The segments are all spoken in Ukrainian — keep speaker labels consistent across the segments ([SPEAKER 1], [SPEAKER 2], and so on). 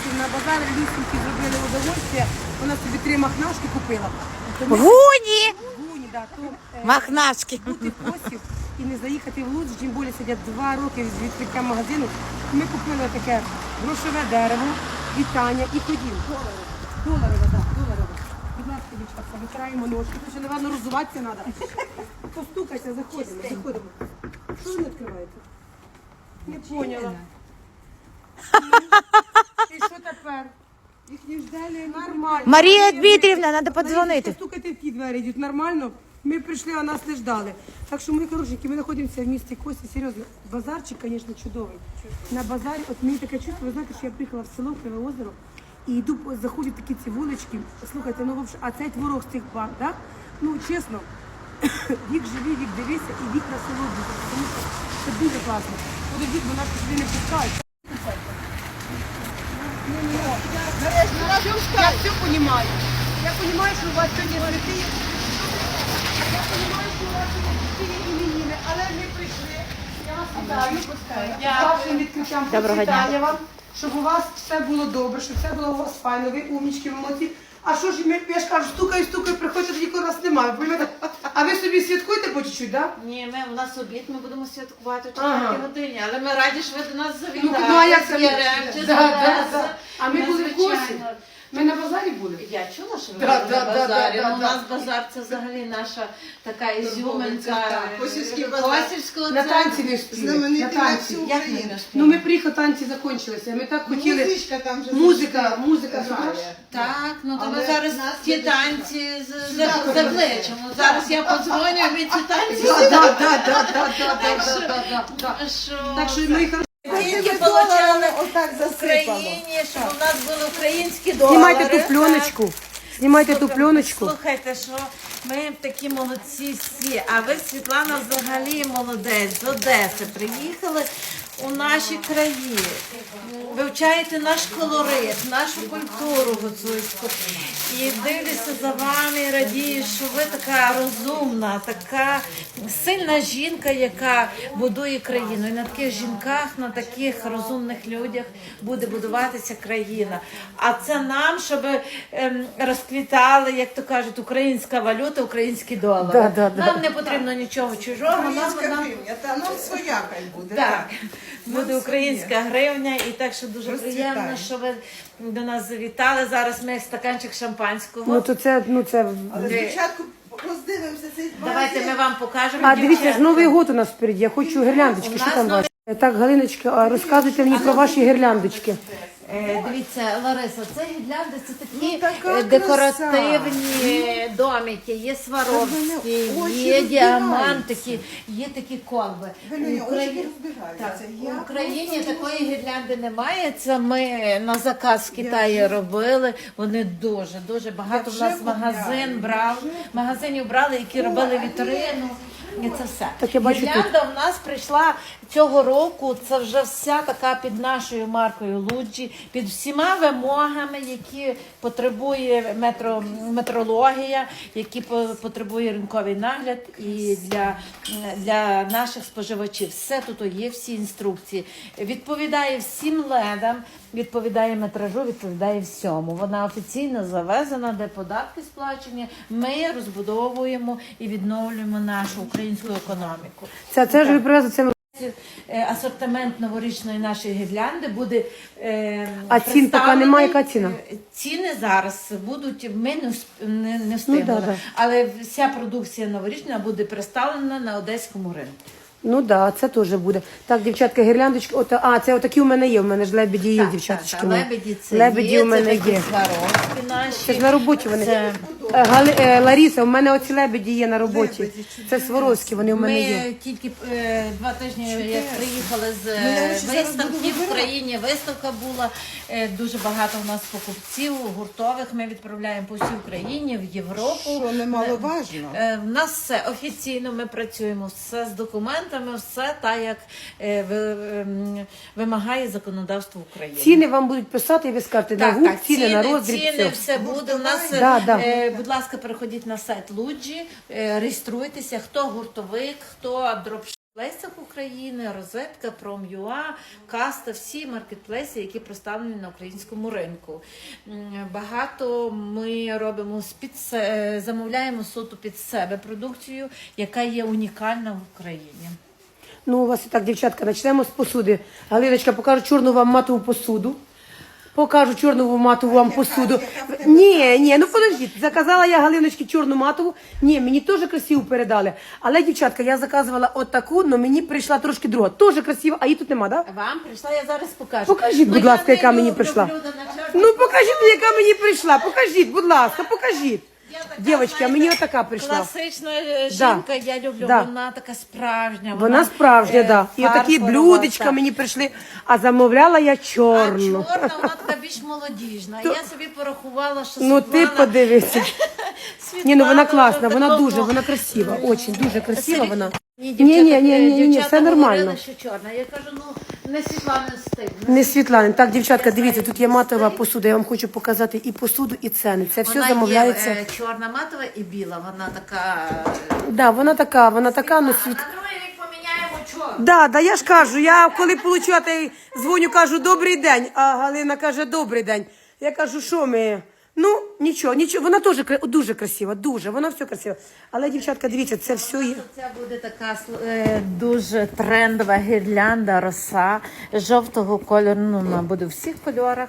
[SPEAKER 1] хлопців на базар лісеньки зробили удовольствие. Вона собі три махнашки купила. Тому
[SPEAKER 2] Гуні!
[SPEAKER 1] гуні, да, то е,
[SPEAKER 2] Махнашки.
[SPEAKER 1] бути косів і не заїхати в Луцьк, тим більше сидять два роки з відкриття магазину. Ми купили таке грошове дерево, вітання і ходім. Доларове. Доларове, так, доларове. Будь ласка, дівчатка, витираємо ножки, тому що, напевно, розуватися треба. Постукайся, заходимо, заходимо. Що ви не відкриваєте? Не поняла. І що тепер? Їх не ждали нормально.
[SPEAKER 2] Марія Дмитрівна, треба подзвонити.
[SPEAKER 1] Стукайте в ті двері, йдуть нормально. Ми прийшли, а нас не ждали. Так що ми хорошенькі, ми знаходимося в місті Кості. Серйозно, базарчик, звісно, чудовий. На базарі, от мені таке чувство, ви знаєте, що я приїхала в село Криве озеро і йду, заходять такі ці вулички. Слухайте, ну взагалі, а цей творог з цих бар, да? ну чесно, вік живі, вік дивися і вік насолоджуйся, тому що це дуже класно. Подождіть, бо нас сюди не пускають. Я все понимаю. Я понимаю, що у вас сьогодні святі. Я понимаю, що у вас сьогодні іменини, але ми прийшли. Я вас вітаю. З вашим відкриттям
[SPEAKER 2] Доброго
[SPEAKER 1] процвітання вам, щоб у вас все було добре, щоб все було у вас файно, ви умнічки, ви молодці. А що ж ми, я ж кажу, стукаю, стукаю, приходьте тоді, нас немає. Понимаєте? А ви собі святкуєте по чуть-чуть, так?
[SPEAKER 3] Ні, ми у нас обід, ми будемо святкувати о
[SPEAKER 1] Ага.
[SPEAKER 3] годині, але ми раді, що ви до нас
[SPEAKER 1] Ну,
[SPEAKER 3] завітали.
[SPEAKER 1] ну а як це?
[SPEAKER 3] З
[SPEAKER 1] Да, да, да. А ми були в Косі.
[SPEAKER 3] Надзвичайно.
[SPEAKER 1] Ми на базарі були.
[SPEAKER 3] Я чула, що ви
[SPEAKER 1] Да,
[SPEAKER 3] були
[SPEAKER 1] да,
[SPEAKER 3] на
[SPEAKER 1] да,
[SPEAKER 3] базарі.
[SPEAKER 1] да,
[SPEAKER 3] Ну, У
[SPEAKER 1] да.
[SPEAKER 3] нас базар це взагалі наша така ізюминка.
[SPEAKER 4] так. Косівський базар.
[SPEAKER 3] Косівського
[SPEAKER 1] На танці не встигли.
[SPEAKER 4] Знаменитий
[SPEAKER 1] На
[SPEAKER 4] на
[SPEAKER 1] танці.
[SPEAKER 4] всю
[SPEAKER 3] Як
[SPEAKER 4] Україну.
[SPEAKER 3] не
[SPEAKER 1] Ну ми приїхали, танці закінчилися. Ми так хотіли.
[SPEAKER 4] Музичка там же
[SPEAKER 1] Музика, музика
[SPEAKER 4] грає.
[SPEAKER 3] Так, ну то
[SPEAKER 4] Але
[SPEAKER 3] ми зараз
[SPEAKER 4] нас
[SPEAKER 3] ті
[SPEAKER 4] не
[SPEAKER 3] танці з- за- закличемо. Зараз я подзвоню, і ми ці танці.
[SPEAKER 1] Да, да, да, да, да, да, да, да, да, да. Так що ми їх
[SPEAKER 3] Тільки получали
[SPEAKER 4] отак
[SPEAKER 3] в
[SPEAKER 4] засипало.
[SPEAKER 3] Україні, щоб у нас були українські долари.
[SPEAKER 1] знімайте ту пленочку. Знімайте ту пленочку.
[SPEAKER 3] Слухайте, що ми такі молодці всі. А ви, Світлана, взагалі молодець з Одеси. Приїхали у наші краї. Вивчаєте наш колорит, нашу культуру гуцульську. І дивлюся за вами і радію, що ви така розумна, така сильна жінка, яка будує країну. І на таких жінках, на таких розумних людях буде будуватися країна. А це нам, щоб ем, розквітали, як то кажуть, українська валюта, українські долари.
[SPEAKER 1] Да, да, да.
[SPEAKER 3] Нам не потрібно нічого чужого. Нам
[SPEAKER 4] Українська
[SPEAKER 3] нам
[SPEAKER 4] гривня, та нам своя хай буде.
[SPEAKER 3] так, буде українська гривня, і так що дуже
[SPEAKER 4] Розцвітає.
[SPEAKER 3] приємно, що ви до нас завітали. Зараз ми стаканчик шампанського.
[SPEAKER 1] Ну то це, ну це.
[SPEAKER 4] Але спочатку роздивимося цей
[SPEAKER 3] Давайте ми вам покажемо.
[SPEAKER 1] А дивіться ж. Новий год у нас впереді. Я хочу гірляндочки. Що там ваші? Так, Галиночка, а розказуйте мені про ваші гірляндочки.
[SPEAKER 3] Е, Дивіться, Лариса, це гірлянди, це такі
[SPEAKER 4] Ну, така
[SPEAKER 3] е, декоративні домики, є Сваровські,
[SPEAKER 4] очі
[SPEAKER 3] є
[SPEAKER 4] розбігаються.
[SPEAKER 3] діамантики, є такі колби.
[SPEAKER 4] Галиня,
[SPEAKER 3] В Україні-
[SPEAKER 4] розбігаються.
[SPEAKER 3] Так,
[SPEAKER 4] Я
[SPEAKER 3] в Україні
[SPEAKER 4] просто
[SPEAKER 3] такої гірлянди немає. Це ми на заказ в Китаї робили. Вони дуже, дуже багато
[SPEAKER 4] Я
[SPEAKER 3] в нас магазин брав, магазинів брали, які робили вітрину. І це все.
[SPEAKER 1] Так я бачу
[SPEAKER 3] Гірлянда в нас прийшла цього року. Це вже вся така під нашою маркою Луджі, під всіма вимогами, які потребує метро, метрологія, які по- потребує ринковий нагляд і для, для наших споживачів. Все тут є, всі інструкції. Відповідає всім ледам, відповідає метражу, відповідає всьому. Вона офіційно завезена, де податки сплачені. Ми розбудовуємо і відновлюємо нашу українську економіку.
[SPEAKER 1] Це, це ж ви привезли це.
[SPEAKER 3] Е, Асортимент новорічної нашої гірлянди буде. Е,
[SPEAKER 1] А цін поки
[SPEAKER 3] представлений.
[SPEAKER 1] немає, яка ціна?
[SPEAKER 3] Е, Ціни зараз будуть. Ми не, всп- не, не встигли.
[SPEAKER 1] Ну, да, да.
[SPEAKER 3] Але вся продукція новорічна буде представлена на одеському ринку.
[SPEAKER 1] Ну да, це теж буде. Так, дівчатка, гірляндочки. От, а, це отакі у мене є. У мене ж лебеді є, дівчаточки.
[SPEAKER 3] Так,
[SPEAKER 1] мої.
[SPEAKER 3] лебеді це
[SPEAKER 1] лебеді
[SPEAKER 3] є,
[SPEAKER 1] у мене
[SPEAKER 3] це такі
[SPEAKER 1] є.
[SPEAKER 3] наші.
[SPEAKER 1] Це ж на роботі вони.
[SPEAKER 3] Це-
[SPEAKER 1] Гали, е, Ларіса, у мене оці лебеді є на роботі. Це Сваровські, вони у мене є.
[SPEAKER 3] Ми тільки е, два тижні, як приїхали з
[SPEAKER 4] Ну, я
[SPEAKER 3] е,
[SPEAKER 4] буду
[SPEAKER 3] виставки в
[SPEAKER 4] вибирати.
[SPEAKER 3] Україні. Виставка була е, дуже багато у нас покупців гуртових. Ми відправляємо по всій Україні в Європу.
[SPEAKER 4] Що немаловажно.
[SPEAKER 3] Е, В нас все офіційно. Ми працюємо все з документами, все так, як е, ви- ем, вимагає законодавство України.
[SPEAKER 1] Ціни вам будуть писати, і ви скажете на
[SPEAKER 3] Так,
[SPEAKER 1] гурт,
[SPEAKER 3] так,
[SPEAKER 1] ціни, на роздріб.
[SPEAKER 3] ціни,
[SPEAKER 1] все.
[SPEAKER 3] все буде. У нас,
[SPEAKER 1] Да, да.
[SPEAKER 3] е, будь ласка, переходіть на сайт Луджі, е, реєструйтеся, хто гуртовик, хто дропшип. Плейсах України, розвитка, Пром'юа, Каста, всі маркетплейси, які представлені на українському ринку. Багато ми робимо під замовляємо суто під себе продукцію, яка є унікальна в Україні.
[SPEAKER 1] Ну, у вас і так, дівчатка, почнемо з посуди. Галиночка, покажу чорну вам матову посуду. Покажу чорну матову вам посуду. Ні, ні, ну подождіть. Заказала я Галиночки чорну матову. Ні, мені теж красиву передали. Але, дівчатка, я заказувала отаку, але мені прийшла трошки друга. Теж красива, а її тут нема, так? Да?
[SPEAKER 3] Вам прийшла, я зараз покажу.
[SPEAKER 1] Покажіть, будь
[SPEAKER 3] Ну,
[SPEAKER 1] ласка, яка мені прийшла. Ну покажіть яка мені прийшла. Покажіть, будь ласка, покажіть.
[SPEAKER 3] Я така,
[SPEAKER 1] Дівчатки, а мені отака прийшла.
[SPEAKER 3] Класична
[SPEAKER 1] Да.
[SPEAKER 3] жінка, я люблю.
[SPEAKER 1] Да.
[SPEAKER 3] Вона така справжня.
[SPEAKER 1] Вона справжня,
[SPEAKER 3] е,
[SPEAKER 1] да. І отакі
[SPEAKER 3] фарфорова,
[SPEAKER 1] блюдечка
[SPEAKER 3] так.
[SPEAKER 1] мені прийшли, а замовляла я
[SPEAKER 3] А
[SPEAKER 1] чорну.
[SPEAKER 3] чорна, вона така більш молодіжна. Я собі порахувала, що
[SPEAKER 1] Ну ти
[SPEAKER 3] Світлана-
[SPEAKER 1] подивися. Ні, ну вона класна, вона
[SPEAKER 3] такого-
[SPEAKER 1] дуже, вона красива, очень, дуже красива вона.
[SPEAKER 3] Ні,
[SPEAKER 1] Ні,
[SPEAKER 3] дівчата,
[SPEAKER 1] ні, ні,
[SPEAKER 3] е,
[SPEAKER 1] ні, ні, все нормально.
[SPEAKER 3] говорили, що чорна. Я кажу, ну не Світлана стиль.
[SPEAKER 1] Не Світлана. Так, дівчатка, дивіться, тут є матова посуда. Я вам хочу показати і посуду, і ціни. Це все
[SPEAKER 3] Вона
[SPEAKER 1] замовляється.
[SPEAKER 3] є е, чорна матова і біла. Вона така. е,
[SPEAKER 1] Да, вона така, вона така, ну світ.
[SPEAKER 3] на другий рік поміняємо чорну.
[SPEAKER 1] Да, да, я ж кажу, я коли получу, я дзвоню, кажу добрий день, а Галина каже добрий день. Я кажу, що ми? Ну, нічого, нічого, вона теж кра- дуже красива, дуже, вона все красива. Але, дівчатка, дивіться, це все є.
[SPEAKER 3] Це буде така е, дуже трендова гірлянда, роса жовтого кольору. Ну, вона буде у всіх кольорах.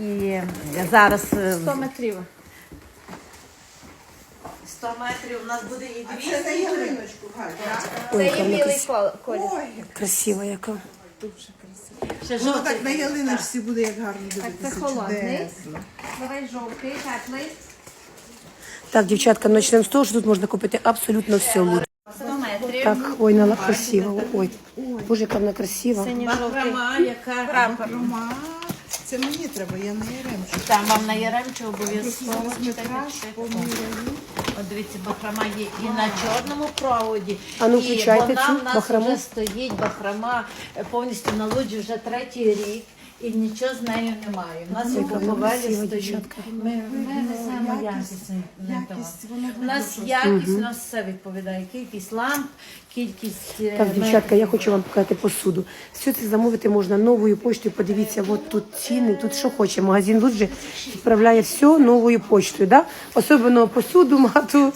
[SPEAKER 3] І зараз 100 метрів. 100 метрів у нас буде і
[SPEAKER 4] А це на ялиночку, Галь,
[SPEAKER 1] яка вона красива.
[SPEAKER 3] колір.
[SPEAKER 4] Ой,
[SPEAKER 1] красива яка.
[SPEAKER 3] Ще
[SPEAKER 4] воно
[SPEAKER 3] жовтий.
[SPEAKER 4] так на ялиночці буде, як гарно дивитися.
[SPEAKER 3] це холодний.
[SPEAKER 4] чудесно.
[SPEAKER 3] Давай жовтий, теплий.
[SPEAKER 1] Так, дівчатка, ну, почнемо з того, що тут можна купити абсолютно все. Луд.
[SPEAKER 3] 100 метрів.
[SPEAKER 1] Так, ой, вона красива. Ой, боже, яка вона красива.
[SPEAKER 3] Бахрома, яка
[SPEAKER 4] Рома, це мені треба, я на Яремчу.
[SPEAKER 3] Там вам на Яремчу обов'язково.
[SPEAKER 4] Поміряю.
[SPEAKER 3] От дивіться, бахрома є і на чорному проводі.
[SPEAKER 1] А ну,
[SPEAKER 3] і
[SPEAKER 1] включайте
[SPEAKER 3] вона
[SPEAKER 1] цю
[SPEAKER 3] в нас
[SPEAKER 1] бахрому.
[SPEAKER 3] вже стоїть бахрома е, повністю на лоджі вже третій рік. І нічого з нею немає. У нас
[SPEAKER 1] Яка
[SPEAKER 3] повелі стоїть. Ми, ми несемо
[SPEAKER 4] якість,
[SPEAKER 3] якісний
[SPEAKER 4] якість,
[SPEAKER 3] У нас якість, у нас все відповідає. Кількість ламп, кількість е,
[SPEAKER 1] Так, дівчатка, я хочу вам показати посуду. Все це замовити можна новою поштою. Подивіться, от тут ціни, тут що хоче. Магазин Луджі відправляє все новою поштою, да? Особливо посуду, мату.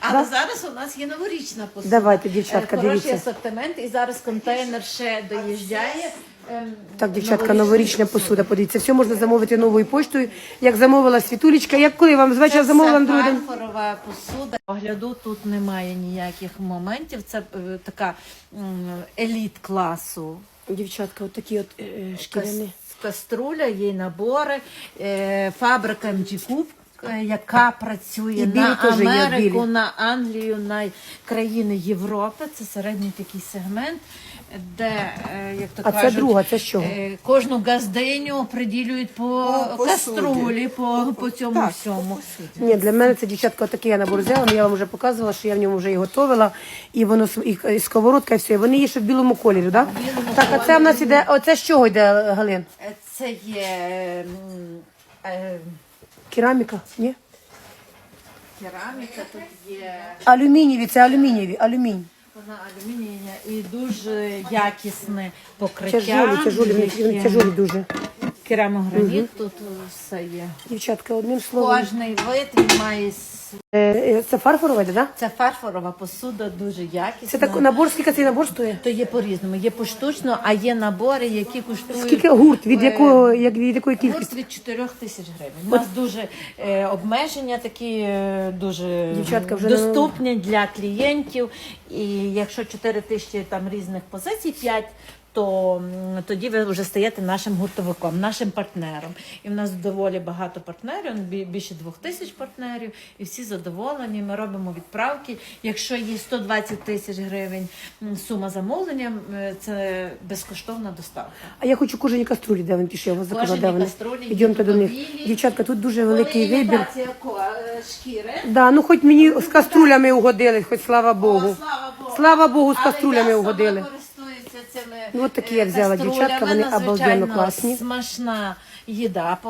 [SPEAKER 3] Але зараз у нас є новорічна посуда.
[SPEAKER 1] Давайте, дівчатка,
[SPEAKER 3] Е, Хороший
[SPEAKER 1] дивіться.
[SPEAKER 3] асортимент, і зараз контейнер ще доїжджає. Ем,
[SPEAKER 1] Так, дівчатка, новорічна посуда. Подивіться, все можна замовити новою поштою. Як замовила світулечка, як коли вам з вечора замовила
[SPEAKER 3] фарфорова посуда. Огляду тут немає ніяких моментів. Це е, така м, еліт класу.
[SPEAKER 1] Дівчатка, от такі от е, е, шкіряні.
[SPEAKER 3] Кас- Каструля, є набори, е, фабрика МG Куб, е, яка працює
[SPEAKER 1] І білі
[SPEAKER 3] на
[SPEAKER 1] теж є,
[SPEAKER 3] Америку, на Англію, на країни Європи. Це середній такий сегмент, де, е, як то
[SPEAKER 1] А це
[SPEAKER 3] кажуть,
[SPEAKER 1] друга, це чого?
[SPEAKER 3] е, кожну газдиню приділюють по
[SPEAKER 4] По
[SPEAKER 3] каструлі, по, по цьому
[SPEAKER 4] Так,
[SPEAKER 3] всьому.
[SPEAKER 1] Ні, для мене це дівчатка такий я набор взяла, але я вам вже показувала, що я в ньому вже і готувала, і воно с- і, і сковородка, і все. Вони є ще в білому кольорі, так?
[SPEAKER 3] білому
[SPEAKER 1] Так, а це в нас іде, оце з чого йде, Галин?
[SPEAKER 3] Е, Це є м, е,
[SPEAKER 1] Кераміка? Ні?
[SPEAKER 3] кераміка, тут є
[SPEAKER 1] Алюмінієві, це алюмінієві, алюмінь.
[SPEAKER 3] Вона алюмінійна і дуже якісне покриття.
[SPEAKER 1] Тяжолі, тяжолі, вони- вони тяжолі дуже.
[SPEAKER 3] Керамограніт тут все є.
[SPEAKER 1] Дівчатка, одним словом.
[SPEAKER 3] Кожний вид він має с-
[SPEAKER 1] Е, е, це фарфорове, так? Да?
[SPEAKER 3] це фарфорова посуда, дуже якісна.
[SPEAKER 1] Це так набор, скільки цей набор стоїть?
[SPEAKER 3] То є по-різному. Є поштучно, а є набори, які коштують.
[SPEAKER 1] Скільки гурт, від
[SPEAKER 3] е,
[SPEAKER 1] якого, як, від якої кількості?
[SPEAKER 3] Гурт від 4 тисяч гривень. У нас дуже е, обмеження такі е, дуже
[SPEAKER 1] Дівчатка, вже
[SPEAKER 3] доступні для клієнтів. І якщо 4 тисячі там різних позицій, 5, то тоді ви вже стаєте нашим гуртовиком, нашим партнером. І в нас доволі багато партнерів, бі- більше двох тисяч партнерів, і всі задоволені. Ми робимо відправки. Якщо є 120 тисяч гривень сума замовлення, це безкоштовна доставка.
[SPEAKER 1] А я хочу кожені каструлі, де він пішов, я вас заказала, де вони. Йдемте до них. Дівчатка, тут дуже великий вибір.
[SPEAKER 3] е, шкіри.
[SPEAKER 1] Да, ну хоч мені з каструлями угодили, хоч слава Богу.
[SPEAKER 3] Слава Богу.
[SPEAKER 1] Слава Богу, з каструлями угодили.
[SPEAKER 3] Цими
[SPEAKER 1] Ну, от такі я взяла, дівчатка, вони обалденно класні.
[SPEAKER 3] Смачна їда. е,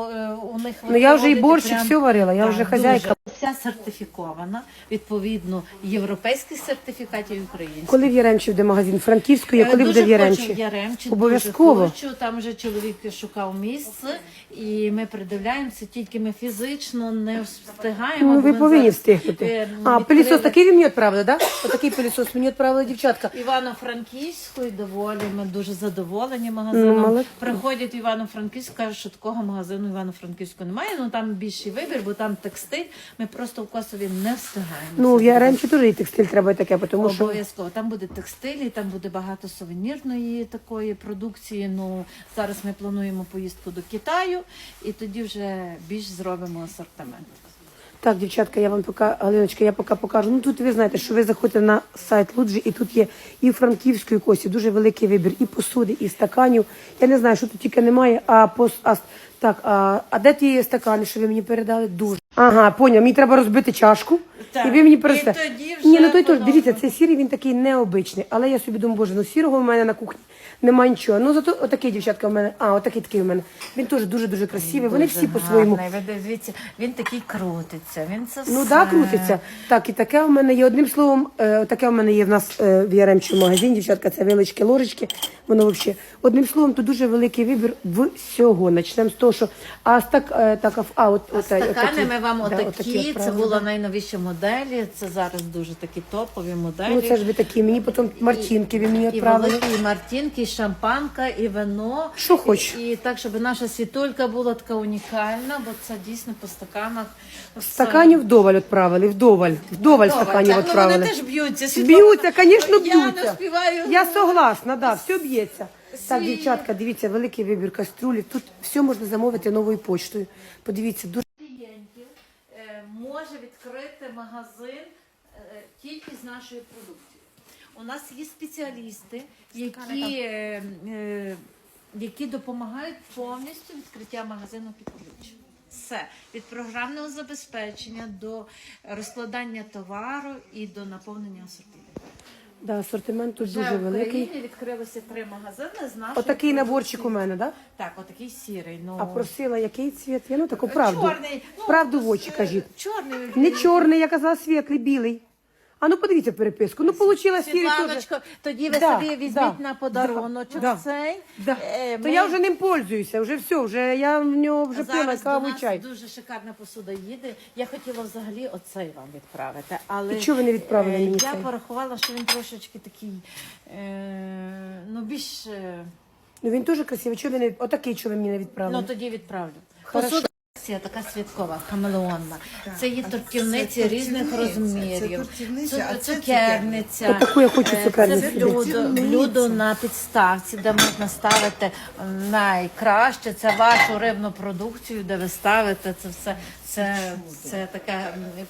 [SPEAKER 3] У них
[SPEAKER 1] Ну, я вже і борщ, і все варила, я
[SPEAKER 3] Так,
[SPEAKER 1] вже хазяйка.
[SPEAKER 3] дуже. Вся сертифікована, відповідно, європейських сертифікатів і українських.
[SPEAKER 1] Коли в Яремчі буде магазин Франківської,
[SPEAKER 3] Е,
[SPEAKER 1] коли
[SPEAKER 3] дуже
[SPEAKER 1] буде в Яремчі?
[SPEAKER 3] Хочу в Яремчі,
[SPEAKER 1] Обов'язково.
[SPEAKER 3] Дуже хочу. Там вже чоловік шукав місце, і ми придивляємося, тільки ми фізично не встигаємо.
[SPEAKER 1] Ну, ви повинні
[SPEAKER 3] зараз,
[SPEAKER 1] встигнути.
[SPEAKER 3] е,
[SPEAKER 1] А, пилісос такий ви мені відправили, так? Да? Отакий пилісос мені відправили дівчатка.
[SPEAKER 3] Івано-Франківську і доволі ми дуже задоволені
[SPEAKER 1] Ну,
[SPEAKER 3] магазином. Приходять в Івано-Франківську, кажуть, що такого магазину Івано-Франківську немає. Ну там більший вибір, бо там текстиль. Ми просто в Косові не встигаємо.
[SPEAKER 1] Ну, я
[SPEAKER 3] раніше
[SPEAKER 1] дуже теж і текстиль треба таке, тому що
[SPEAKER 3] Обов'язково там буде текстиль, і там буде багато сувенірної такої продукції. Ну зараз ми плануємо поїздку до Китаю, і тоді вже більш зробимо асортимент.
[SPEAKER 1] Так, дівчатка, я вам пока, Галиночка, я поки покажу. Ну тут ви знаєте, що ви заходите на сайт Луджі, і тут є і франківської кості, дуже великий вибір, і посуди, і стаканів. Я не знаю, що тут тільки немає, а пос а, так, а, а де ті стакани, що ви мені передали? Дуже. Ага, поняв, мені треба розбити чашку.
[SPEAKER 3] Так,
[SPEAKER 1] І ви мені
[SPEAKER 3] і тоді
[SPEAKER 1] Ні, ну той теж, дивіться, цей сірий він такий необичний, але я собі думаю, боже, ну сірого в мене на кухні немає нічого. Ну зато отакий дівчатка в мене, а, отакий такий в мене. Він теж дуже-дуже красивий. Вони всі по-своєму.
[SPEAKER 3] Дивіться, він такий крутиться. Він це
[SPEAKER 1] Ну
[SPEAKER 3] все.
[SPEAKER 1] так, да, крутиться. Так, і таке у мене є. Одним словом, е, таке у мене є в нас е, в Яремчі магазин, дівчатка, це вилочки, ложечки. Воно взагалі. Одним словом, тут дуже великий вибір всього. Почнемо з того, що а так, е, так, а, а от,
[SPEAKER 3] А
[SPEAKER 1] от, е,
[SPEAKER 3] стакани
[SPEAKER 1] отакі.
[SPEAKER 3] ми вам
[SPEAKER 1] Да,
[SPEAKER 3] отакі.
[SPEAKER 1] отакі
[SPEAKER 3] це
[SPEAKER 1] да.
[SPEAKER 3] найновіші моделі. Це зараз дуже такі топові моделі.
[SPEAKER 1] Ну це ж ви такі, мені потім Мартінки ви мені
[SPEAKER 3] І
[SPEAKER 1] відправили.
[SPEAKER 3] великі і мартінки, і шампанка, і вино.
[SPEAKER 1] Що хоч.
[SPEAKER 3] І так, щоб наша світулька була така унікальна, бо це дійсно по стаканах.
[SPEAKER 1] Стаканів вдоволь відправили, вдоволь. Вдоволь
[SPEAKER 3] Добре,
[SPEAKER 1] стаканів
[SPEAKER 3] так, ну,
[SPEAKER 1] відправили.
[SPEAKER 3] Вони теж б'ються. Світлана.
[SPEAKER 1] Б'ються, звісно,
[SPEAKER 3] Я не співаю.
[SPEAKER 1] Я согласна, да, все б'ється. Так,
[SPEAKER 3] Свій.
[SPEAKER 1] дівчатка, дивіться, великий вибір каструлі. Тут все можна замовити новою почтою. Подивіться, дуже
[SPEAKER 3] клієнтів е, може відкрити магазин тільки з нашої продукції. У нас є спеціалісти, які, е, е, які допомагають повністю відкриття магазину під ключ. Все від програмного забезпечення до розкладання товару і до наповнення асортименту.
[SPEAKER 1] да, асортимент тут
[SPEAKER 3] Вже
[SPEAKER 1] дуже
[SPEAKER 3] в
[SPEAKER 1] великий.
[SPEAKER 3] Україні відкрилися три магазини з нашої
[SPEAKER 1] Отакий наборчик у мене, да?
[SPEAKER 3] Так, отакий сірий. Ну,
[SPEAKER 1] А просила який цвіт? Я ну таку правду.
[SPEAKER 3] Чорний. Ну,
[SPEAKER 1] правду в очі
[SPEAKER 3] е,
[SPEAKER 1] кажіть.
[SPEAKER 3] Чорний.
[SPEAKER 1] Не чорний, я казала світлий, білий. А ну подивіться переписку. Ну получила.
[SPEAKER 3] Світланочко, тоді ви
[SPEAKER 1] Да,
[SPEAKER 3] собі візьміть
[SPEAKER 1] да,
[SPEAKER 3] на подаруночок
[SPEAKER 1] да,
[SPEAKER 3] цей.
[SPEAKER 1] Да.
[SPEAKER 3] Е,
[SPEAKER 1] То
[SPEAKER 3] ми-
[SPEAKER 1] я вже ним пользуюся, вже все, вже я в нього вже пила
[SPEAKER 3] Зараз до
[SPEAKER 1] каву і
[SPEAKER 3] нас
[SPEAKER 1] чай.
[SPEAKER 3] дуже шикарна посуда їде. Я хотіла взагалі оцей вам відправити. Але
[SPEAKER 1] І чого ви не відправили
[SPEAKER 3] е,
[SPEAKER 1] мені
[SPEAKER 3] Я
[SPEAKER 1] цей?
[SPEAKER 3] порахувала, що він трошечки такий, е, ну більш. е,
[SPEAKER 1] Ну він дуже красивий. Чого ви не отакий, що ви мені не відправили?
[SPEAKER 3] Ну тоді відправлю.
[SPEAKER 1] Хорошо.
[SPEAKER 3] Посуда Акція така святкова, хамелеонна. Це є торківниці
[SPEAKER 4] це
[SPEAKER 3] різних розмірів.
[SPEAKER 4] це це
[SPEAKER 3] цукерниця.
[SPEAKER 1] Я хочу
[SPEAKER 3] Е,
[SPEAKER 1] цукерницю.
[SPEAKER 3] Це блюдо, блюдо на підставці, де можна ставити найкраще. Це вашу рибну продукцію, де ви ставите це все. Це, це така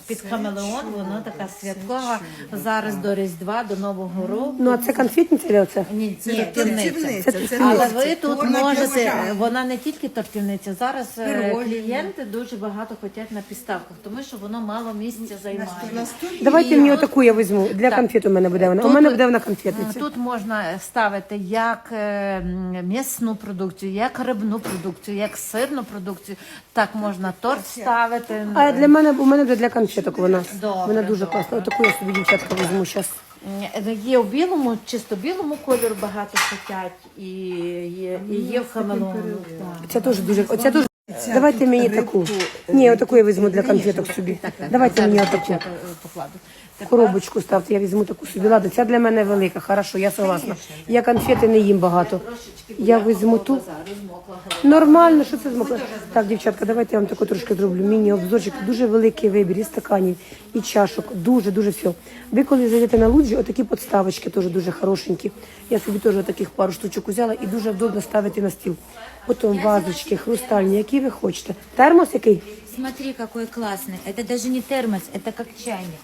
[SPEAKER 3] під хамелеон, воно така святкова. Зараз до Різдва, до Нового року.
[SPEAKER 1] Ну а це конфетниця чи оце?
[SPEAKER 3] Ні,
[SPEAKER 4] Це
[SPEAKER 3] ні,
[SPEAKER 4] тортівниця, це
[SPEAKER 3] Але ви тут можете, вона не тільки тортівниця. Зараз е,
[SPEAKER 4] Пироги.
[SPEAKER 3] клієнти дуже багато хочуть на підставках, тому що воно мало місця займає.
[SPEAKER 1] Давайте
[SPEAKER 3] І
[SPEAKER 1] мені
[SPEAKER 3] от-
[SPEAKER 1] отаку я візьму. Для
[SPEAKER 3] Так.
[SPEAKER 1] конфет у мене буде вона. У мене буде вона конфетниця.
[SPEAKER 3] Тут можна ставити як е, м'ясну продукцію, як рибну продукцію, як сирну продукцію. Так можна торт ставити.
[SPEAKER 1] А для мене у мене буде для конфеток вона.
[SPEAKER 3] Добре,
[SPEAKER 1] вона дуже
[SPEAKER 3] добре.
[SPEAKER 1] класна. Отаку я собі дівчатка візьму зараз.
[SPEAKER 3] Е, Є в білому, чисто білому кольору багато хотять, і є, і є в хамелеону. Так.
[SPEAKER 1] Це теж дуже. Оця дуже. Давайте мені таку. Ні, отаку я візьму для конфеток собі. Давайте мені отаку.
[SPEAKER 3] Е,
[SPEAKER 1] Коробочку ставте, я візьму таку собі. Ладно, ця для мене велика, хорошо, я согласна. Я конфети не їм багато. Я візьму ту. Нормально, що це змогло? Так, дівчатка, давайте я вам таку трошки зроблю. Міні-обзорчик. Дуже великий вибір і стаканів, і чашок. Дуже, дуже все. Ви коли зайдете на луджі, отакі подставочки теж дуже хорошенькі. Я собі теж таких пару штучок взяла і дуже вдобно ставити на стіл. Потім вазочки, хрустальні, які ви хочете. Термос який?
[SPEAKER 5] Смотри, какой классный. Это даже не термос, это как чайник.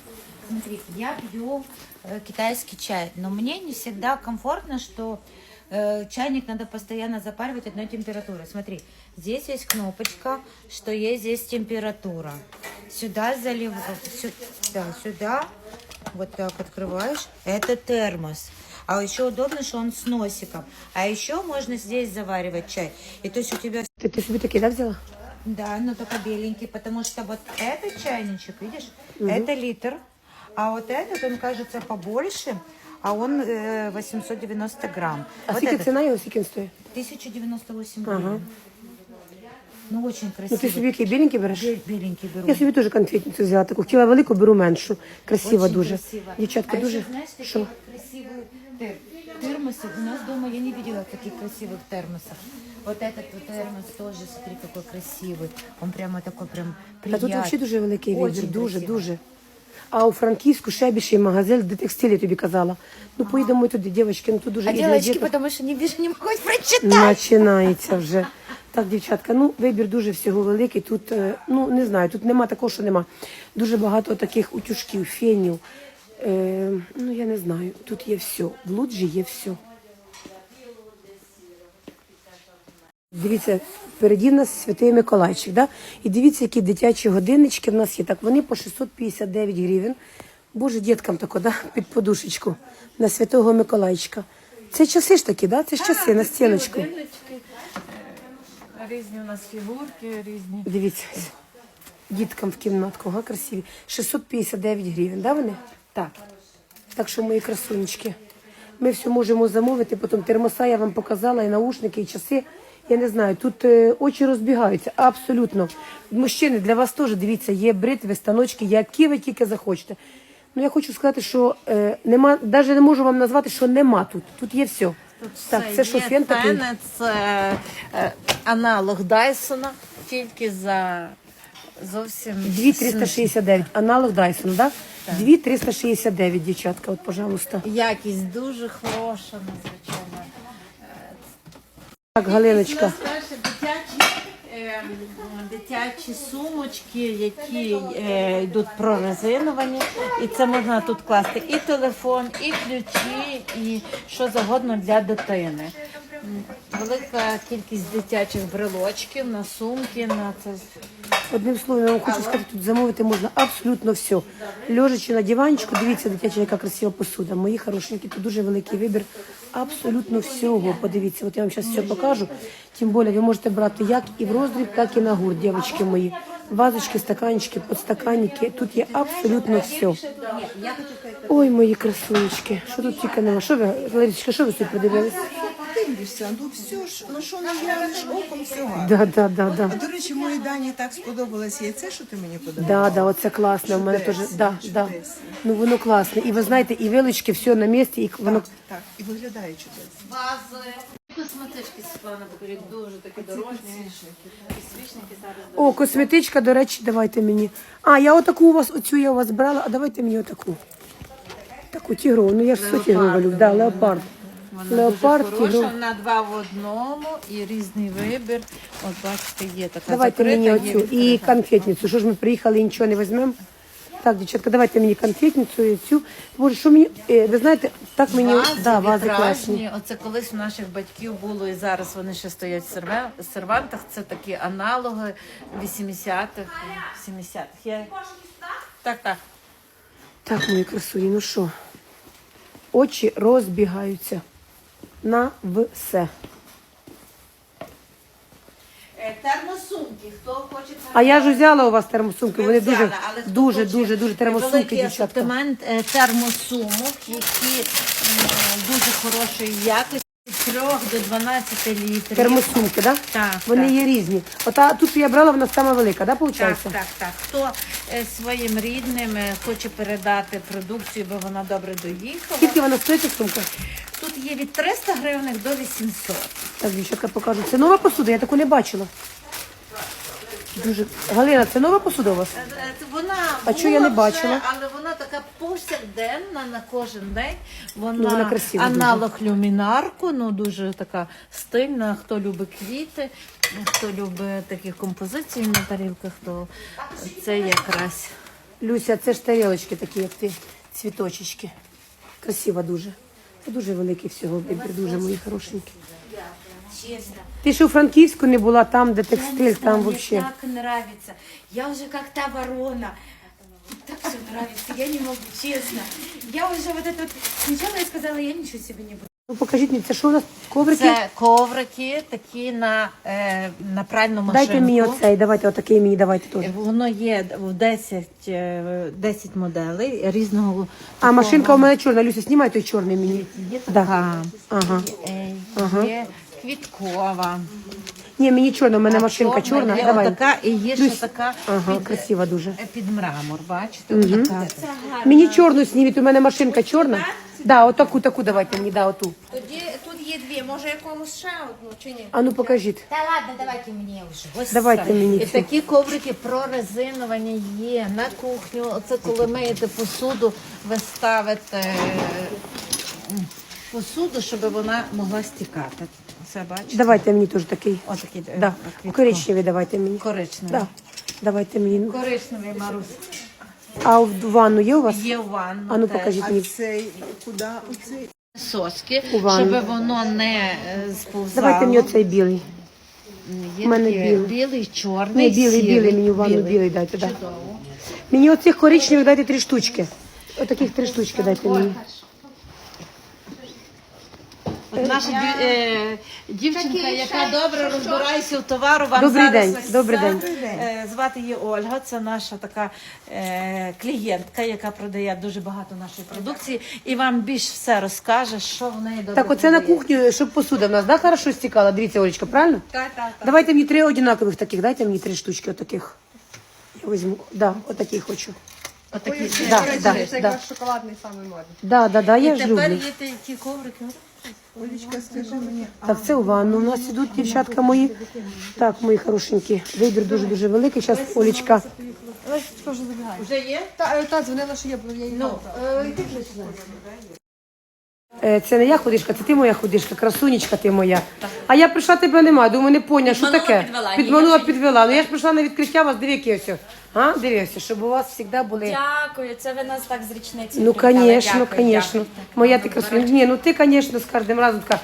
[SPEAKER 5] Смотри, я пью э, китайский чай, но мне не всегда комфортно, что э, чайник надо постоянно запаривать одной температуры. Смотри, здесь есть кнопочка, что есть здесь температура. Сюда залив... сю- да, сюда вот так открываешь. Это термос. А еще удобно, что он с носиком. А еще можно здесь заваривать чай. И то есть у тебя
[SPEAKER 1] Ти, ти собі такий, да, взяла?
[SPEAKER 5] Да, но только беленький, потому что вот этот чайничек, видишь, это литр, а вот этот, он кажется побольше, а он э, 890 грамм.
[SPEAKER 1] А
[SPEAKER 5] вот
[SPEAKER 1] скільки
[SPEAKER 5] этот
[SPEAKER 1] ціна його, скільки він стоїть?
[SPEAKER 5] 1098 гривен. Ну, очень
[SPEAKER 1] Ну
[SPEAKER 5] красивый.
[SPEAKER 1] ти собі який біленький береш?
[SPEAKER 5] Бе- Беленький беру.
[SPEAKER 1] Я собі теж конфетницю взяла, таку хотіла велику, беру меншу. Красива
[SPEAKER 5] Очень
[SPEAKER 1] дуже.
[SPEAKER 5] красиво.
[SPEAKER 1] Дівчатка
[SPEAKER 5] а
[SPEAKER 1] дуже.
[SPEAKER 5] еще, знаешь, такие
[SPEAKER 1] Що?
[SPEAKER 5] красивые тер- термосы. У нас дома я не видела таких красивых термосов. Вот этот вот термос тоже, смотри, какой красивый. Он прямо такой прям
[SPEAKER 1] Та
[SPEAKER 5] приятный.
[SPEAKER 1] тут взагалі дуже великий вибір,
[SPEAKER 5] Очень
[SPEAKER 1] дуже,
[SPEAKER 5] красиво.
[SPEAKER 1] дуже. А у Франківську ще більший магазин, де текстилі тобі казала. Ну поїдемо туди, дівчатки, ну тут дуже
[SPEAKER 5] А
[SPEAKER 1] різні
[SPEAKER 5] девочки,
[SPEAKER 1] діти.
[SPEAKER 5] потому что не більше не можуть прочитати.
[SPEAKER 1] Починається вже. Так, дівчатка, ну вибір дуже всього великий. Тут, е, ну не знаю, тут нема такого, що нема. Дуже багато таких утюжків, фенів. Е, ну я не знаю. Тут є все. В Луджі є все. Дивіться, переді в нас святий Миколайчик, да? І дивіться, які дитячі годиннички в нас є. Так, вони по 659 гривень. Боже, діткам тако, да? під подушечку на святого Миколайчика. Це часи ж такі, да? Це ж часи на стіночку.
[SPEAKER 3] Різні у нас фігурки, різні.
[SPEAKER 1] Дивіться, діткам в кімнатку, га, красиві. 659 гривень, да вони? Так. Так що, мої красунечки, ми все можемо замовити, потім термоса я вам показала, і наушники, і часи. Я не знаю, тут е, очі розбігаються, абсолютно. Мужчини, для вас теж, дивіться, є бритви, станочки, які ви тільки захочете. Ну, я хочу сказати, що е, нема, навіть не можу вам назвати, що нема тут. Тут є все. так, це що, фен такий?
[SPEAKER 3] Тене, це е, аналог Дайсона, тільки за зовсім
[SPEAKER 1] 2369, аналог Dyson, да? 2369, дівчатка, от, пожалуйста.
[SPEAKER 3] якість дуже хороша, надзвичайно.
[SPEAKER 1] Так, Галиночка.
[SPEAKER 3] Перше дитячі, е, дитячі сумочки, які е, йдуть прорезиновані, і це можна тут класти і телефон, і ключі, і що завгодно для дитини. М, Велика кількість дитячих брелочків на сумки, на це
[SPEAKER 1] Одним словом, я вам хочу сказати, тут замовити можна абсолютно все. Лежачи на диванчику, дивіться, дитяча, яка красива посуда. Мої хорошенькі, тут дуже великий вибір абсолютно всього. Подивіться, от я вам зараз все покажу. Тим більше ви можете брати як і в роздріб, так і на гурт, дівчатки мої. Вазочки, стаканчики, подстаканники. Тут є абсолютно все. Ой, мої красунечки, що тут тільки нема. Що ви, Ларічка, що ви тут подивились?
[SPEAKER 4] Дивишся, ну все ж, ну що не глянеш оком, все гарно.
[SPEAKER 1] Да, да, да, да.
[SPEAKER 4] А до речі, моїй Дані так сподобалось яйце, що ти мені
[SPEAKER 1] Да,
[SPEAKER 4] подарувала.
[SPEAKER 1] да, оце класне. У мене теж да, да. Ну воно класне. І ви знаєте, і вилочки, все на місці, і воно
[SPEAKER 4] Так, і виглядає чудесно.
[SPEAKER 3] вази. Косметички Світлана Бакарюк дуже такі дорожні. І свічники зараз
[SPEAKER 1] О, косметичка, до речі, давайте мені. А, я отаку у вас, оцю я у вас брала, а давайте мені отаку. Таку тігрову. Ну я ж все тігрову люблю. Да, леопард.
[SPEAKER 3] Вона
[SPEAKER 1] Леопард,
[SPEAKER 3] дуже хороша, вона два в одному і різний вибір. От бачите, є така
[SPEAKER 1] Давайте
[SPEAKER 3] закрита,
[SPEAKER 1] мені
[SPEAKER 3] є
[SPEAKER 1] оцю і
[SPEAKER 3] відкрита.
[SPEAKER 1] конфетницю. Що ж ми приїхали і нічого не візьмемо? Так, дівчатка, давайте мені конфетницю і цю. Боже, що мені, е, ви знаєте, так мені,
[SPEAKER 3] Вази,
[SPEAKER 1] да, вази
[SPEAKER 3] вітражні.
[SPEAKER 1] класні.
[SPEAKER 3] Оце колись у наших батьків було і зараз вони ще стоять в серве- сервантах. Це такі аналоги 80-х, 70-х. Я... Так, так.
[SPEAKER 1] Так, мої красуні, ну що? Очі розбігаються на все.
[SPEAKER 3] Е, Термосумки, хто хоче
[SPEAKER 1] А я ж взяла у вас термосумки, вони
[SPEAKER 3] взяла,
[SPEAKER 1] дуже, дуже, дуже, дуже термосумки,
[SPEAKER 3] великий
[SPEAKER 1] дівчатка.
[SPEAKER 3] асортимент е, термосумок, які м, дуже хорошої якості, від 3 до 12 літрів.
[SPEAKER 1] Термосумки, да?
[SPEAKER 3] Так,
[SPEAKER 1] Вони
[SPEAKER 3] так.
[SPEAKER 1] є різні. Ота тут що я брала, вона сама велика, да,
[SPEAKER 3] Так,
[SPEAKER 1] виходить?
[SPEAKER 3] так, так. Хто е, своїм рідним е, хоче передати продукцію, бо вона добре доїхала.
[SPEAKER 1] Скільки вона стоїть ця сумка?
[SPEAKER 3] Тут є від 300 гривень до 800.
[SPEAKER 1] Так, дівчатка покажу. Це нова посуда, я таку не бачила. Дуже. Галина, це нова посуда у вас?
[SPEAKER 3] Е, е, Вона
[SPEAKER 1] А чого я
[SPEAKER 3] була
[SPEAKER 1] не бачила?
[SPEAKER 3] вже, але вона така повсякденна на кожен день. Вона,
[SPEAKER 1] Ну, вона красива
[SPEAKER 3] аналог люмінарку, ну дуже така стильна. Хто любить квіти, хто любить такі композиції на тарілках, то це якраз.
[SPEAKER 1] Люся, це ж тарілочки такі, як ти, цвіточечки. Красива дуже. Дуже великий всього вибір, дуже мої хорошенькі.
[SPEAKER 5] Честно.
[SPEAKER 1] Ти ще у Франківську не була там, де текстиль, там
[SPEAKER 5] мне
[SPEAKER 1] взагалі.
[SPEAKER 5] так нравится. Я уже как та ворона. Так все нравится, я не могу, честно. Я уже вот это вот... Сначала я сказала, я ничего себе не буду.
[SPEAKER 1] Ну покажіть мені, це що у нас коврики?
[SPEAKER 3] Це коврики такі на, е, на пральну машинку.
[SPEAKER 1] Дайте мені оцей, давайте отакий мені давайте теж.
[SPEAKER 3] Воно є в 10, е, 10 моделей різного.
[SPEAKER 1] А машинка у мене чорна. Люся, знімай той чорний мені.
[SPEAKER 3] є
[SPEAKER 1] Да.
[SPEAKER 3] така,
[SPEAKER 1] Ага.
[SPEAKER 3] е,
[SPEAKER 1] Ага.
[SPEAKER 3] є квіткова.
[SPEAKER 1] Ні, мені чорна, у мене машинка чорна.
[SPEAKER 3] Є
[SPEAKER 1] Давай.
[SPEAKER 3] отака і є ще
[SPEAKER 1] Люсь.
[SPEAKER 3] така
[SPEAKER 1] Ага,
[SPEAKER 3] під,
[SPEAKER 1] красива дуже.
[SPEAKER 3] е, під мрамор, бачите? Така.
[SPEAKER 1] Мені чорну сніміть, у мене машинка чорна. Да, отаку, таку давайте мені, да, оту.
[SPEAKER 6] Тоді тут є дві, може якомусь ще одну чи ні?
[SPEAKER 1] А ну покажіть.
[SPEAKER 5] Да ладно, давайте мне уже.
[SPEAKER 1] Давайте мені
[SPEAKER 3] І
[SPEAKER 1] цю.
[SPEAKER 3] такі коврики прорезиновані є на кухню. Оце коли миєте посуду, ви ставите м, посуду, щоб вона могла стікати. Це бачите?
[SPEAKER 1] Давайте мені теж такий.
[SPEAKER 3] Отакий е,
[SPEAKER 1] Да. Коричневий давайте мені.
[SPEAKER 3] Коричневий.
[SPEAKER 1] Да. Давайте мені.
[SPEAKER 3] Коричневий Марусь.
[SPEAKER 1] А в ванну є у вас?
[SPEAKER 3] Є в ванну.
[SPEAKER 1] А ну
[SPEAKER 3] теж.
[SPEAKER 1] покажіть
[SPEAKER 4] А
[SPEAKER 1] мені.
[SPEAKER 4] цей куди? Оцей?
[SPEAKER 3] соски,
[SPEAKER 1] У ванну.
[SPEAKER 3] щоб воно не е, сповзало.
[SPEAKER 1] Давайте мені оцей білий.
[SPEAKER 3] Є
[SPEAKER 1] в мене
[SPEAKER 3] такі
[SPEAKER 1] білий.
[SPEAKER 3] білий, чорний,
[SPEAKER 1] Ні, білий,
[SPEAKER 3] сірий.
[SPEAKER 1] білий, мені в ванну білий дайте, да. Мені оцих коричневих дайте три штучки. Отаких три штучки дайте мені.
[SPEAKER 3] Наша дів- е, дівчинка, яка добре розбирається в товару, вам
[SPEAKER 1] Добрий
[SPEAKER 3] зараз
[SPEAKER 1] день,
[SPEAKER 3] ось
[SPEAKER 1] добрий
[SPEAKER 3] це,
[SPEAKER 1] день.
[SPEAKER 3] е, Звати її Ольга. Це наша така е, клієнтка, яка продає дуже багато нашої продукції, і вам більш все розкаже, що в неї добре.
[SPEAKER 1] Так, оце на кухню, щоб посуда в нас, да, хорошо стікала? Дивіться, Олечка, правильно? Так, так, так. Давайте мені три одинакових таких, дайте мені три штучки отаких. Я візьму, да, отакий хочу.
[SPEAKER 3] Отакі.
[SPEAKER 1] Да, да,
[SPEAKER 6] Це
[SPEAKER 1] да.
[SPEAKER 6] шоколадний самий модний.
[SPEAKER 1] Да, да, да, я ж
[SPEAKER 3] Тепер
[SPEAKER 1] люблю.
[SPEAKER 3] є такі коврики.
[SPEAKER 4] Олечка, скажи мені,
[SPEAKER 1] Так, це у ванну. У нас ідуть дівчатка мої. Так, мої хорошенькі. Вибір дуже-дуже великий. Зараз Олечка.
[SPEAKER 3] Вже є?
[SPEAKER 6] Та, та дзвонила, що є, бо я її
[SPEAKER 3] Ну, е,
[SPEAKER 1] Е, Це не я худишка, це ти моя худишка, красунечка ти моя. А я прийшла, тебе немає. Думаю, не поняла, що таке.
[SPEAKER 7] підвела.
[SPEAKER 1] Підманула, підвела. Ну я ж прийшла на відкриття, вас дивіться ось. А, дивився, щоб у вас завжди були.
[SPEAKER 7] Дякую, це ви нас так з річниці.
[SPEAKER 1] Ну,
[SPEAKER 7] привітали.
[SPEAKER 1] звісно,
[SPEAKER 7] Дякую,
[SPEAKER 1] звісно.
[SPEAKER 7] дякую.
[SPEAKER 1] Моя ти красунечка. Ні, ну ти, звісно, з кожним разом така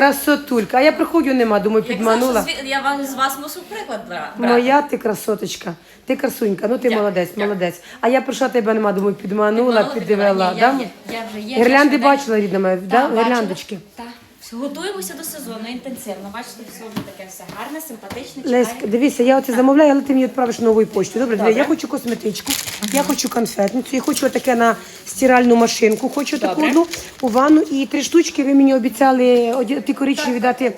[SPEAKER 1] красотулька. А я приходжу, нема, думаю,
[SPEAKER 7] Як
[SPEAKER 1] підманула.
[SPEAKER 7] завжди, зві- Я вам з вас мусу приклад бра- брати.
[SPEAKER 1] Моя ти красоточка, ти красунька, ну ти
[SPEAKER 7] Дякую,
[SPEAKER 1] молодець,
[SPEAKER 7] дякую.
[SPEAKER 1] молодець. А я прийшла тебе нема, думаю, підманула,
[SPEAKER 7] підвела.
[SPEAKER 1] Да?
[SPEAKER 7] Ні, я- я вже є,
[SPEAKER 1] Гірлянди бачила, рідна моя, да? Гірляндочки.
[SPEAKER 7] Так. Готуємося до сезону інтенсивно. Бачите, все буде таке все гарне, симпатичне.
[SPEAKER 1] Леська, дивися, я оце замовляю, але ти мені відправиш новою поштою. Добре, Диви, я хочу косметичку, я хочу конфетницю, я хочу таке на стиральну машинку, хочу таку одну у ванну і три штучки ви мені обіцяли оді- ті коричневі дати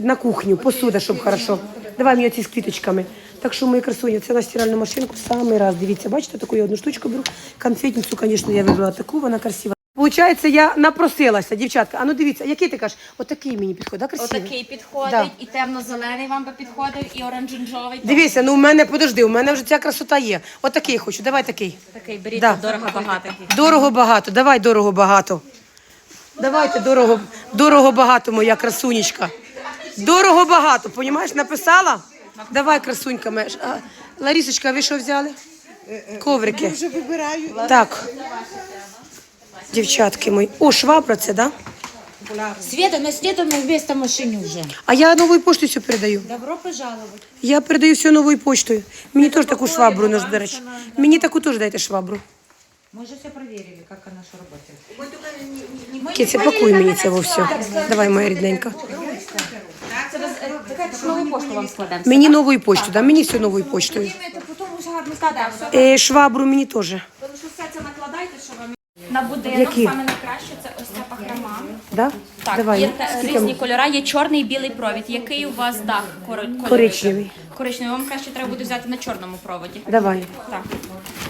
[SPEAKER 1] на кухню, посуда, щоб хорошо. Давай мені оці з квіточками. Так що, мої красуні, це на стиральну машинку самий раз. Дивіться, бачите, таку я одну штучку беру. Конфетницю, звісно, я вибрала таку, вона красива. Получається, я напросилася, дівчатка. А ну дивіться, який ти кажеш? Отакий мені підходить, да, красивий?
[SPEAKER 7] Отакий підходить,
[SPEAKER 1] Да.
[SPEAKER 7] і темно-зелений вам би підходив, і оранжевий.
[SPEAKER 1] Дивися, ну у мене подожди, у мене вже ця красота є. Отакий хочу, давай такий.
[SPEAKER 7] Такий беріть
[SPEAKER 1] Да.
[SPEAKER 7] дорого багато.
[SPEAKER 1] Дорого багато, давай дорого багато. Давайте дорого, дорого багато, моя красунечка. Дорого багато, понімаєш, написала? Давай, красунька моя. А, Ларісочка, ви що взяли? Коврики.
[SPEAKER 4] вже вибираю.
[SPEAKER 1] Так. Дівчатки мої. О, швабра це, да?
[SPEAKER 5] Света, нас нету места в машине уже.
[SPEAKER 1] А я новою поштою все передаю.
[SPEAKER 5] Добро пожаловать.
[SPEAKER 1] Я передаю все новою поштою. Мені теж таку швабру, ну, до речі. Мені таку теж дайте швабру.
[SPEAKER 5] Мы же все проверили, как она что работает.
[SPEAKER 1] Кіця, пакуй мені це во все. Давай, моя рідненька.
[SPEAKER 7] Нову пошту вам складемо.
[SPEAKER 1] Мені новою поштою, да? мені все новою поштою.
[SPEAKER 7] Потім гарно складемо.
[SPEAKER 1] Е, швабру мені теж.
[SPEAKER 7] тому що все це накладайте, що вам на будинок
[SPEAKER 1] Які?
[SPEAKER 7] саме найкраще це ось ця пахрама.
[SPEAKER 1] Да?
[SPEAKER 7] Так,
[SPEAKER 1] Давай.
[SPEAKER 7] є
[SPEAKER 1] Скільки
[SPEAKER 7] різні
[SPEAKER 1] м-
[SPEAKER 7] кольори, є чорний і білий провід. Який у вас дах коро-?
[SPEAKER 1] Коричневий.
[SPEAKER 7] Коричневий. Вам краще треба буде взяти на чорному проводі.
[SPEAKER 1] Давай.
[SPEAKER 7] Так.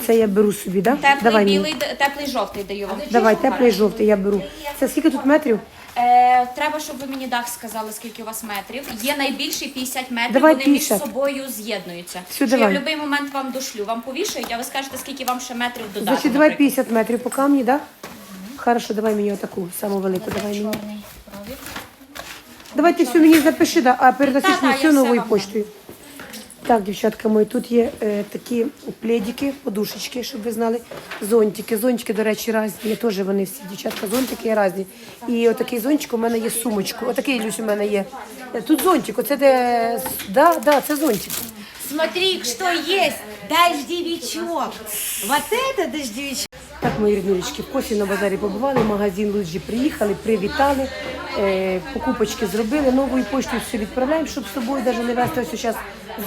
[SPEAKER 1] Це я беру собі, да?
[SPEAKER 7] Теплий
[SPEAKER 1] Давай мені.
[SPEAKER 7] білий, д- теплий жовтий даю вам.
[SPEAKER 1] Давай, теплий жовтий я беру. Це скільки тут метрів?
[SPEAKER 7] Е, треба, щоб ви мені дах сказали, скільки у вас метрів. Є найбільший 50 метрів,
[SPEAKER 1] Давай
[SPEAKER 7] вони
[SPEAKER 1] 50.
[SPEAKER 7] між собою з'єднуються.
[SPEAKER 1] Все,
[SPEAKER 7] Що я в будь-який момент вам дошлю, вам повішають, а ви скажете, скільки вам ще метрів додати.
[SPEAKER 1] Значить, давай
[SPEAKER 7] наприклад.
[SPEAKER 1] 50 метрів по камні, да? Хорошо, давай мені отаку, саму велику, давай мені.
[SPEAKER 7] Чорний провід.
[SPEAKER 1] Давай ти все мені запиши, да? а передасиш
[SPEAKER 7] Та-та,
[SPEAKER 1] мені
[SPEAKER 7] я
[SPEAKER 1] все
[SPEAKER 7] все
[SPEAKER 1] новою
[SPEAKER 7] вам
[SPEAKER 1] поштою. Так, дівчатка мої, тут є е, такі пледики, подушечки, щоб ви знали. Зонтики. Зонтики, до речі, різні. Теж вони всі, дівчатка, зонтики є різні. І отакий зонтик у мене є сумочку. Отакий Люсь у мене є. Е, Тут зонтик, оце де. Да, да, це зонтик.
[SPEAKER 5] Смотри, что есть. Дождевичок. Вот это дождевичок.
[SPEAKER 1] Так, мої ріднулечки, в Косі на базарі побували, в магазин Луджі приїхали, привітали, е, покупочки зробили, новою поштою все відправляємо, щоб з собою навіть не вести. Ось зараз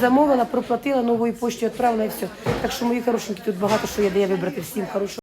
[SPEAKER 1] замовила, проплатила, новою поштою відправила і все. Так що, мої хорошенькі, тут багато що є, де я вибрати всім хорошого.